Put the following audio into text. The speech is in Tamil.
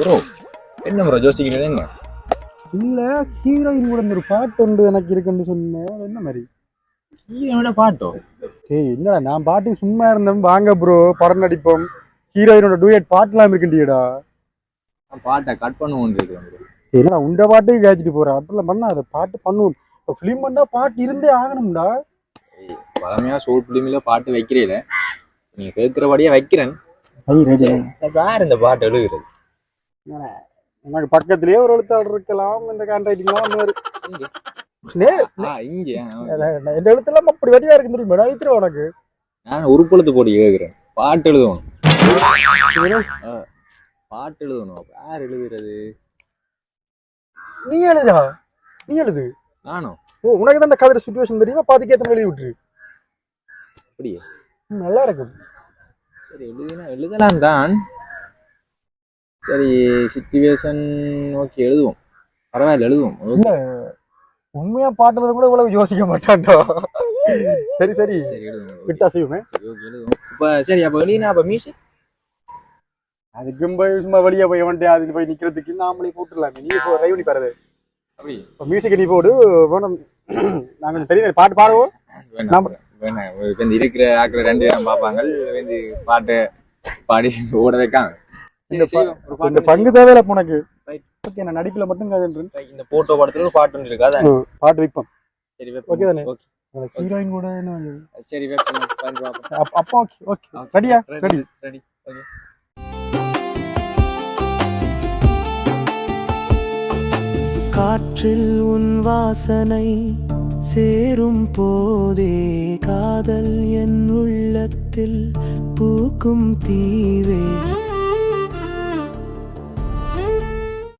ப்ரோ என்ன ப்ரோ யோசிக்கிறீங்க? என்ன? இல்ல ஹீரோயின் கூட இந்த ஒரு பாட்டு ஒன்று எனக்கு இருக்குன்னு சொன்னேன். என்ன மாதிரி? ஹீரோட பாட்டோ? ஏய் என்னடா நான் பாட்டுக்கு சும்மா இருந்தேன். வாங்க ப்ரோ படம் நடிப்போம். ஹீரோயினோட டூயட் பாட்டுலாம் இருக்குண்டியடா. பாட்டை கட் பண்ணுவோம். என்னடா உண்ட பாட்டுக்கு கேச்சிட்டு போற? அப்படிலாம் பண்ணாத பாட்டு பண்ணுவோம். இப்போ ஃபிலிம் பண்ணா பாட்டு இருந்தே ஆகணும்டா. வளமையா ஷோர்ட் ஃபிலிமில் பாட்டு வைக்கிறீல நீங்க கேட்கிறபடியே வைக்கிறேன். வேற இந்த பாட்டு எழுதுறது. எனக்கு பக்கத்துலயே ஒரு எழுத்தாளர் இருக்கலாம் இந்த ஆ இங்கே என் எழுத்தெல்லாம் அப்படி வடிவா இருக்கு தெரியுமா? நான் உனக்கு. நான் உருப்பெழுத்து போட்டு கேட்குறேன் பாட்டு எழுதணும் பாட்டு எழுதணும். யார் எழுதுறது? நீ எழுதா? நீ எழுது. நானும் ஓ உனக்கு தான் இந்த கதிர சுச்சுவேஷன் தெரியுமா? பாத்துக்கு ஏத்த எழுதி விட்டுரு. அப்படியே. நல்லா இருக்கும். சரி எழுதினா எழுதலாம் தான் சரி சிச்சுவேஷன் ஓகே எழுதுவோம். பரவாயில்ல எழுதுவோம். இல்ல உண்மையா பாட்டுறது கூட இவ்வளவு யோசிக்க மாட்டான்டா. சரி சரி. விட்டா செய்வோமே. இப்போ சரி அப்போ எழுதினா அப்போ மியூசிக் அதுக்கும் போய் சும்மா வெளியே போய் வந்துட்டு அதுக்கு போய் நிக்கிறதுக்கு நாமளே போட்டுடலாமே நீ இப்போ ரைவ் பண்ணி பாருது அப்படி இப்போ மியூசிக் நீ போடு வேணும். நான் கொஞ்சம் பெரிய பாட்டு பாடுவோம். வேணாம் இருக்கிற ஆக்கிற ரெண்டு பேரும் பார்ப்பாங்க. பாட்டு பாடி ஓட வைக்காங்க இந்த பங்கு தேவையில்ல உனக்கு. ஓகே நான் நடிப்புல மட்டும் இந்த போட்டோ படத்துல ஒரு பாட்டு ஒன்று இருக்கா? பாட்டு வைப்போம். சரி தானே? ஓகே. ஹீரோயின் கூட என்ன? சரி அப்பா ஓகே ஓகே. ரெடியா ரெடி ரெடி ஓகே காற்றில் உன் வாசனை சேரும் போதே காதல் என் உள்ளத்தில் பூக்கும் தீவே.